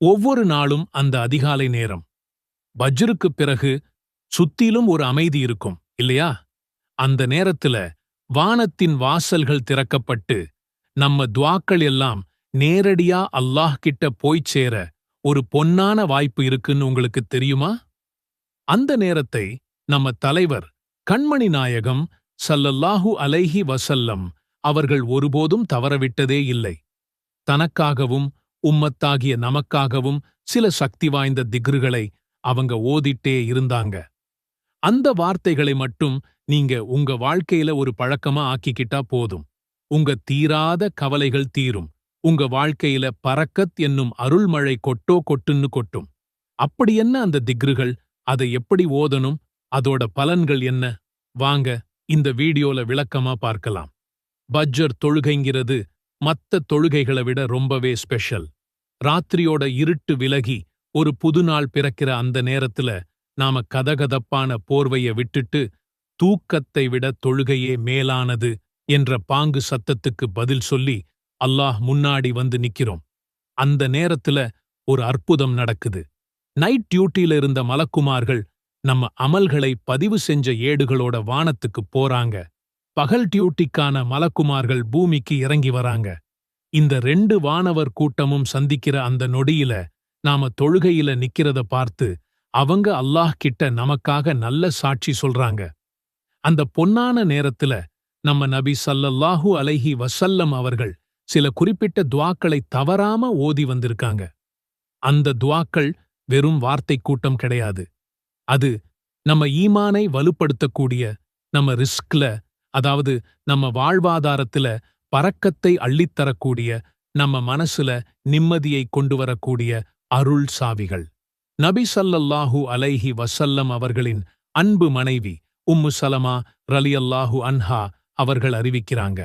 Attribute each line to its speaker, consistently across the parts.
Speaker 1: ஒவ்வொரு நாளும் அந்த அதிகாலை நேரம். பஜ்ருக்குப் பிறகு சுத்திலும் ஒரு அமைதி இருக்கும் இல்லையா? அந்த நேரத்துல வானத்தின் வாசல்கள் திறக்கப்பட்டு நம்ம துவாக்கள் எல்லாம் நேரடியா அல்லாஹ் கிட்ட போய்ச் சேர ஒரு பொன்னான வாய்ப்பு இருக்குன்னு உங்களுக்கு தெரியுமா? அந்த நேரத்தை நம்ம தலைவர் கண்மணி நாயகம் சல்லல்லாஹு அலைஹி வசல்லம் அவர்கள் ஒருபோதும் தவறவிட்டதே இல்லை. தனக்காகவும் உம்மத்தாகிய நமக்காகவும் சில சக்தி வாய்ந்த திக்ருகளை அவங்க ஓதிட்டே இருந்தாங்க. அந்த வார்த்தைகளை மட்டும் நீங்க உங்க வாழ்க்கையில ஒரு பழக்கமா ஆக்கிக்கிட்டா போதும். உங்க தீராத கவலைகள் தீரும். உங்க வாழ்க்கையில பறக்கத் என்னும் அருள்மழை கொட்டோ கொட்டுன்னு கொட்டும். அப்படி என்ன அந்த திக்ருகள்? அதை எப்படி ஓதணும்? அதோட பலன்கள் என்ன? வாங்க இந்த வீடியோல விளக்கமா பார்க்கலாம். பஜ்ஜர் தொழுகைங்கிறது மத்த தொழுகைகளை விட ரொம்பவே ஸ்பெஷல் ராத்திரியோட இருட்டு விலகி ஒரு புது நாள் பிறக்கிற அந்த நேரத்துல நாம கதகதப்பான போர்வைய விட்டுட்டு தூக்கத்தை விட தொழுகையே மேலானது என்ற பாங்கு சத்தத்துக்கு பதில் சொல்லி அல்லாஹ் முன்னாடி வந்து நிக்கிறோம். அந்த நேரத்துல ஒரு அற்புதம் நடக்குது. நைட் டியூட்டியில இருந்த மலக்குமார்கள் நம்ம அமல்களை பதிவு செஞ்ச ஏடுகளோட வானத்துக்கு போறாங்க. பகல் டியூட்டிக்கான மலக்குமார்கள் பூமிக்கு இறங்கி வராங்க. இந்த ரெண்டு வானவர் கூட்டமும் சந்திக்கிற அந்த நொடியில நாம தொழுகையில நிக்கிறத பார்த்து அவங்க அல்லாஹ் கிட்ட நமக்காக நல்ல சாட்சி சொல்றாங்க. அந்த பொன்னான நேரத்துல நம்ம நபி சல்லல்லாஹு அலைஹி வசல்லம் அவர்கள் சில குறிப்பிட்ட துவாக்களை தவறாம ஓதி வந்திருக்காங்க. அந்த துவாக்கள் வெறும் வார்த்தை கூட்டம் கிடையாது. அது நம்ம ஈமானை வலுப்படுத்தக்கூடிய நம்ம ரிஸ்க்ல அதாவது நம்ம வாழ்வாதாரத்துல பறக்கத்தை அள்ளித்தரக்கூடிய நம்ம மனசுல நிம்மதியை கொண்டு வரக்கூடிய அருள் சாவிகள் நபி சல்லல்லாஹு அலைஹி வசல்லம் அவர்களின் அன்பு மனைவி உம்மு சலமா ரலியல்லாஹு அன்ஹா அவர்கள் அறிவிக்கிறாங்க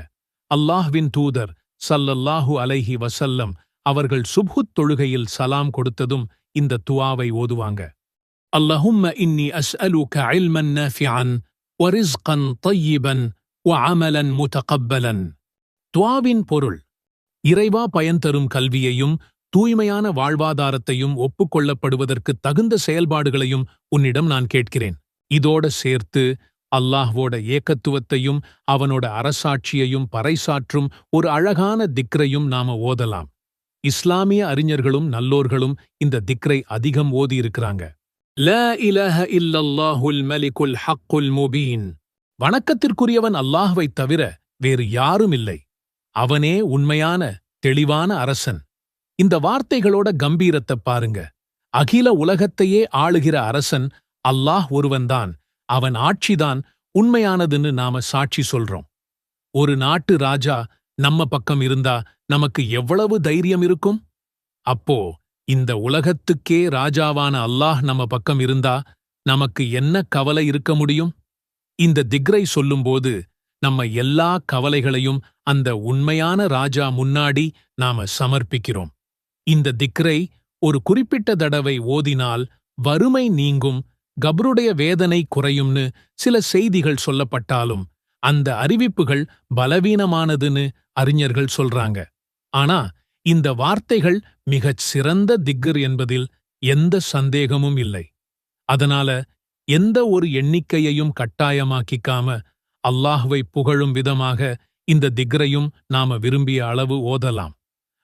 Speaker 1: அல்லாஹ்வின் தூதர் சல்லல்லாஹு அலைஹி வசல்லம் அவர்கள் சுப்ஹுத் தொழுகையில் சலாம் கொடுத்ததும் இந்த துவாவை ஓதுவாங்க اللهم إني أسألك علما نافعا ورزقا طيبا وعملا متقبلا துவாவின் பொருள் இறைவா பயன் தரும் கல்வியையும் தூய்மையான வாழ்வாதாரத்தையும் ஒப்புக்கொள்ளப்படுவதற்கு தகுந்த செயல்பாடுகளையும் உன்னிடம் நான் கேட்கிறேன் இதோட சேர்த்து அல்லாஹ்வோட ஏக்கத்துவத்தையும் அவனோட அரசாட்சியையும் பறைசாற்றும் ஒரு அழகான திக்ரையும் நாம ஓதலாம் இஸ்லாமிய அறிஞர்களும் நல்லோர்களும் இந்த திக்ரை அதிகம் ஓதியிருக்கிறாங்க لا إله إلا الله الملك الحق المبين வணக்கத்திற்குரியவன் அல்லாஹ்வைத் தவிர வேறு யாரும் இல்லை அவனே உண்மையான தெளிவான அரசன். இந்த வார்த்தைகளோட கம்பீரத்தை பாருங்க. அகில உலகத்தையே ஆளுகிற அரசன் அல்லாஹ் ஒருவன்தான். அவன் ஆட்சிதான் உண்மையானதுன்னு நாம சாட்சி சொல்றோம். ஒரு நாட்டு ராஜா நம்ம பக்கம் இருந்தா நமக்கு எவ்வளவு தைரியம் இருக்கும்? அப்போ இந்த உலகத்துக்கே ராஜாவான அல்லாஹ் நம்ம பக்கம் இருந்தா நமக்கு என்ன கவலை இருக்க முடியும்? இந்த திக்ரை சொல்லும்போது நம்ம எல்லா கவலைகளையும் அந்த உண்மையான ராஜா முன்னாடி நாம சமர்ப்பிக்கிறோம். இந்த திக்ரை ஒரு குறிப்பிட்ட தடவை ஓதினால் வறுமை நீங்கும் கபருடைய வேதனை குறையும்னு சில செய்திகள் சொல்லப்பட்டாலும் அந்த அறிவிப்புகள் பலவீனமானதுன்னு அறிஞர்கள் சொல்றாங்க. ஆனா இந்த வார்த்தைகள் மிகச் சிறந்த திக்கர் என்பதில் எந்த சந்தேகமும் இல்லை. அதனால எந்த ஒரு எண்ணிக்கையையும் கட்டாயமாக்கிக்காம அல்லாஹ்வை புகழும் விதமாக இந்த திக்ரையும் நாம விரும்பிய அளவு ஓதலாம்.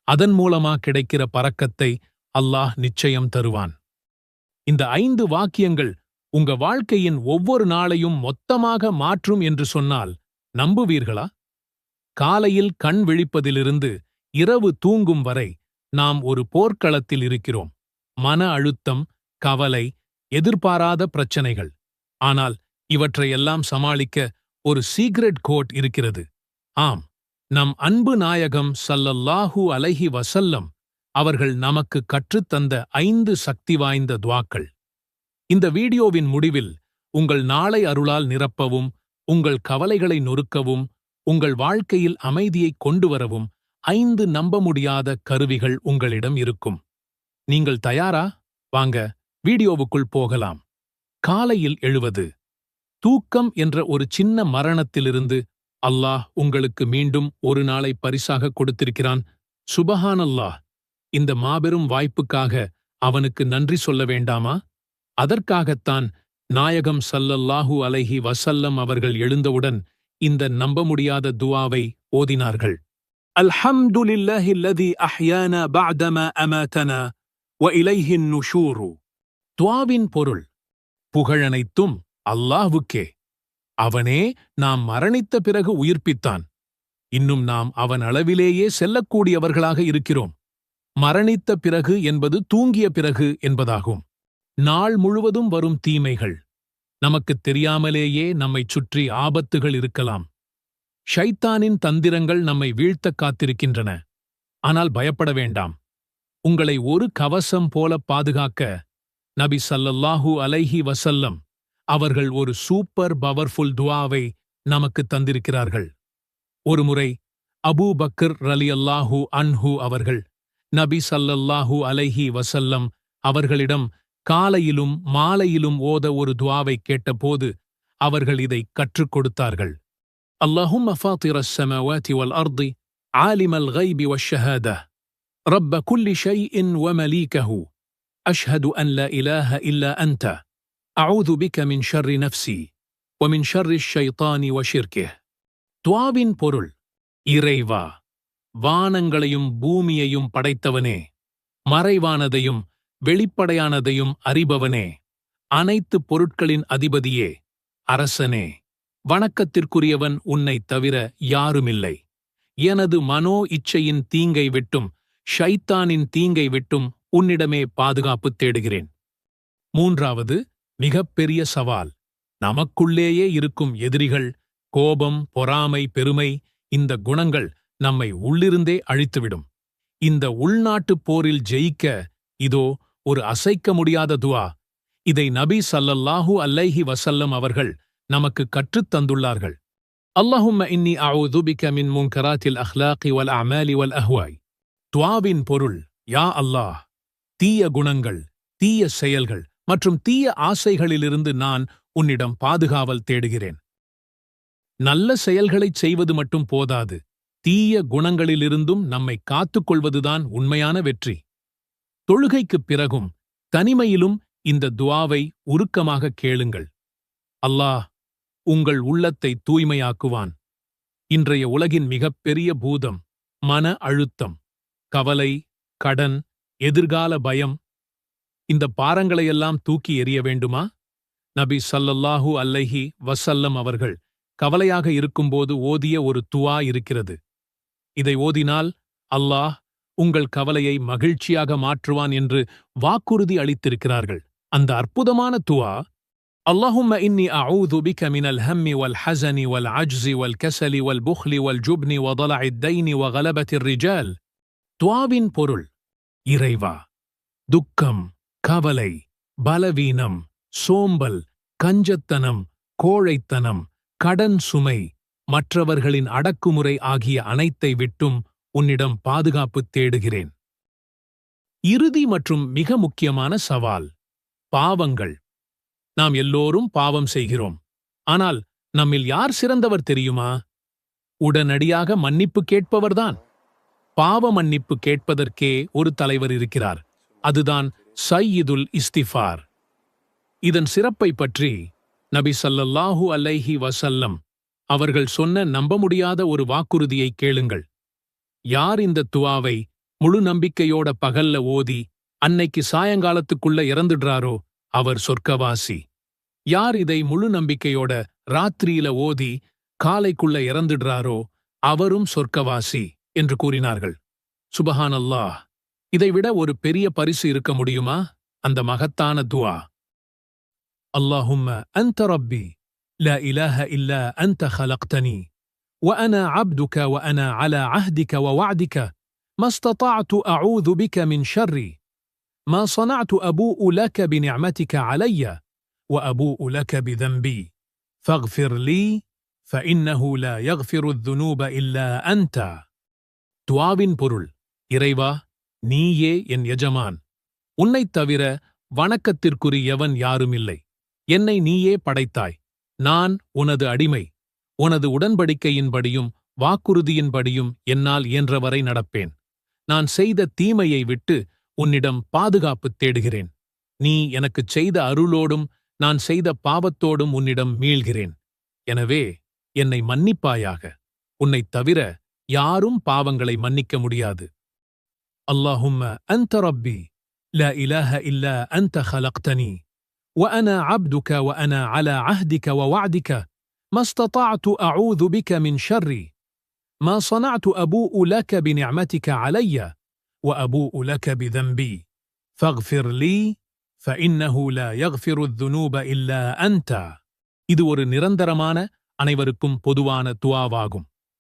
Speaker 1: அதன் மூலமா கிடைக்கிற பறக்கத்தை அல்லாஹ் நிச்சயம் தருவான். இந்த ஐந்து வாக்கியங்கள் உங்க வாழ்க்கையின் ஒவ்வொரு நாளையும் மொத்தமாக மாற்றும் என்று சொன்னால் நம்புவீர்களா? காலையில் கண் விழிப்பதிலிருந்து இரவு தூங்கும் வரை நாம் ஒரு போர்க்களத்தில் இருக்கிறோம். மன அழுத்தம் கவலை எதிர்பாராத பிரச்சனைகள். ஆனால் இவற்றையெல்லாம் சமாளிக்க ஒரு சீக்ரெட் கோட் இருக்கிறது. ஆம் நம் அன்பு நாயகம் சல்லல்லாஹூ அலைஹி வசல்லம் அவர்கள் நமக்கு கற்றுத்தந்த ஐந்து சக்தி வாய்ந்த துவாக்கள். இந்த வீடியோவின் முடிவில் உங்கள் நாளை அருளால் நிரப்பவும் உங்கள் கவலைகளை நொறுக்கவும் உங்கள் வாழ்க்கையில் அமைதியை கொண்டு வரவும் ஐந்து நம்ப முடியாத கருவிகள் உங்களிடம் இருக்கும். நீங்கள் தயாரா? வாங்க வீடியோவுக்குள் போகலாம். காலையில் எழுவது. தூக்கம் என்ற ஒரு சின்ன மரணத்திலிருந்து அல்லாஹ் உங்களுக்கு மீண்டும் ஒரு நாளை பரிசாக கொடுத்திருக்கிறான். சுபஹானல்லாஹ். இந்த மாபெரும் வாய்ப்புக்காக அவனுக்கு நன்றி சொல்ல வேண்டாமா? அதற்காகத்தான் நாயகம் சல்லல்லாஹு அலைஹி வசல்லம் அவர்கள் எழுந்தவுடன் இந்த நம்ப முடியாத துவாவை ஓதினார்கள். அல்ஹம்துலில்லாஹி அல்லதி அஹ்யானா பஅதமா அமாதனா வ இலைஹின் நுஷூரு. துவாவின் பொருள் புகழனைத்தும் அல்லாஹ்வுக்கே அவனே நாம் மரணித்த பிறகு உயிர்ப்பித்தான். இன்னும் நாம் அவன் அளவிலேயே செல்லக்கூடியவர்களாக இருக்கிறோம். மரணித்த பிறகு என்பது தூங்கிய பிறகு என்பதாகும். நாள் முழுவதும் வரும் தீமைகள். நமக்குத் தெரியாமலேயே நம்மைச் சுற்றி ஆபத்துகள் இருக்கலாம். ஷைத்தானின் தந்திரங்கள் நம்மை வீழ்த்தக் காத்திருக்கின்றன. ஆனால் பயப்பட வேண்டாம். உங்களை ஒரு கவசம் போல பாதுகாக்க நபி சல்லல்லாஹு அலைஹி வசல்லம் அவர்கள் ஒரு சூப்பர் பவர்ஃபுல் துவாவை நமக்கு தந்திருக்கிறார்கள் ஒருமுறை அபூ பக்கர் ரலியல்லாஹு அன்ஹு அவர்கள் நபி சல்லல்லாஹு அலைஹி வசல்லம் அவர்களிடம் காலையிலும் மாலையிலும் ஓத ஒரு துவாவை கேட்டபோது அவர்கள் இதை கற்றுக் கொடுத்தார்கள் اللهم فاطر السماوات والارض عالم الغيب والشهاده رب كل شيء ومليكه اشهد ان لا اله الا انت اعوذ بك من شر نفسي ومن شر الشيطان وشركه துவாவின் பொருள் இறைவா வானங்களையும் பூமியையும் படைத்தவனே மறைவானதையும் வெளிப்படையானதையும் அறிபவனே அனைத்து பொருட்களின் அதிபதியே அரசனே வணக்கத்திற்குரியவன் உன்னைத் தவிர யாருமில்லை எனது மனோ இச்சையின் தீங்கை விட்டும் ஷைத்தானின் தீங்கை விட்டும் உன்னிடமே பாதுகாப்பு தேடுகிறேன். மூன்றாவது மிகப்பெரிய சவால். நமக்குள்ளேயே இருக்கும் எதிரிகள் கோபம் பொறாமை பெருமை இந்த குணங்கள் நம்மை உள்ளிருந்தே அழித்துவிடும். இந்த உள்நாட்டுப் போரில் ஜெயிக்க இதோ ஒரு அசைக்க முடியாத துவா. இதை நபி சல்லல்லாஹு அல்லைஹி வசல்லம் அவர்கள் நமக்கு கற்றுத் தந்துள்ளார்கள். அல்லாஹும்ம இன்னி அஊது மின் முன்கராத்தில் அஹ்லாகி வல் அமாலி வல் அஹ்வாய். துவாவின் பொருள் யா அல்லாஹ் தீய குணங்கள் தீய செயல்கள் மற்றும் தீய ஆசைகளிலிருந்து நான் உன்னிடம் பாதுகாவல் தேடுகிறேன். நல்ல செயல்களைச் செய்வது மட்டும் போதாது. தீய குணங்களிலிருந்தும் நம்மை காத்துக்கொள்வதுதான் உண்மையான வெற்றி. தொழுகைக்குப் பிறகும் தனிமையிலும் இந்த துவாவை உருக்கமாக கேளுங்கள். அல்லாஹ் உங்கள் உள்ளத்தை தூய்மையாக்குவான். இன்றைய உலகின் மிகப்பெரிய பூதம் மன அழுத்தம் கவலை கடன் எதிர்கால பயம் இந்த பாரங்களையெல்லாம் தூக்கி எறிய வேண்டுமா நபி சல்லல்லாஹு அல்லைஹி வசல்லம் அவர்கள் கவலையாக இருக்கும்போது ஓதிய ஒரு துவா இருக்கிறது இதை ஓதினால் அல்லாஹ் உங்கள் கவலையை மகிழ்ச்சியாக மாற்றுவான் என்று வாக்குறுதி அளித்திருக்கிறார்கள் அந்த அற்புதமான துவா اللهم إني أعوذ بك من الهم والحزن والعجز والكسل والبخل والجبن وضلع الدين وغلبة الرجال துவாவின் பொருள் இறைவா துக்கம் கவலை பலவீனம் சோம்பல் கஞ்சத்தனம் கோழைத்தனம் கடன் சுமை மற்றவர்களின் அடக்குமுறை ஆகிய அனைத்தை விட்டும் உன்னிடம் பாதுகாப்பு தேடுகிறேன். இறுதி மற்றும் மிக முக்கியமான சவால் பாவங்கள். நாம் எல்லோரும் பாவம் செய்கிறோம். ஆனால் நம்மில் யார் சிறந்தவர் தெரியுமா? உடனடியாக மன்னிப்பு கேட்பவர்தான். பாவ மன்னிப்பு கேட்பதற்கே ஒரு தலைவர் இருக்கிறார். அதுதான் சையீதுல் இஸ்திஃபார். இதன் சிறப்பை பற்றி நபி சல்லல்லாஹு அலைஹி வசல்லம் அவர்கள் சொன்ன நம்ப முடியாத ஒரு வாக்குறுதியை கேளுங்கள். யார் இந்த துவாவை முழு நம்பிக்கையோட பகல்ல ஓதி அன்னைக்கு சாயங்காலத்துக்குள்ள இறந்துடுறாரோ அவர் சொர்க்கவாசி. யார் இதை முழு நம்பிக்கையோட ராத்திரியில ஓதி காலைக்குள்ள இறந்துடுறாரோ அவரும் சொர்க்கவாசி. என்று கூறினார்கள் சுபஹானல்லாஹ் இதைவிட ஒரு பெரிய பரிசு இருக்க முடியுமா அந்த மகத்தான துவா அல்லாஹும்ம அன்த ரப்பி لا اله الا انت خلقتني وانا عبدك وانا على عهدك ووعدك ما استطعت اعوذ بك من شري ما صنعت ابوء لك بنعمتك علي وابوء لك بذنبي فاغفر لي فانه لا يغفر الذنوب الا انت துவாவின் பொருள் இறைவா நீயே என் எஜமான். உன்னைத் தவிர வணக்கத்திற்குரியவன் யாருமில்லை என்னை நீயே படைத்தாய். நான் உனது அடிமை. உனது உடன்படிக்கையின்படியும் வாக்குறுதியின்படியும் என்னால் இயன்றவரை நடப்பேன். நான் செய்த தீமையை விட்டு உன்னிடம் பாதுகாப்பு தேடுகிறேன். நீ எனக்குச் செய்த அருளோடும் நான் செய்த பாவத்தோடும் உன்னிடம் மீள்கிறேன். எனவே என்னை மன்னிப்பாயாக. உன்னைத் தவிர யாரும் பாவங்களை மன்னிக்க முடியாது اللهم انت ربي لا اله الا انت خلقتني وانا عبدك وانا على عهدك ووعدك ما استطعت اعوذ بك من شري ما صنعت ابوء لك بنعمتك علي وابوء لك بذنبي فاغفر لي فانه لا يغفر الذنوب الا انت இது ஒரு நிரந்தரமான அனைவருக்கும் பொதுவான துவாவாகும்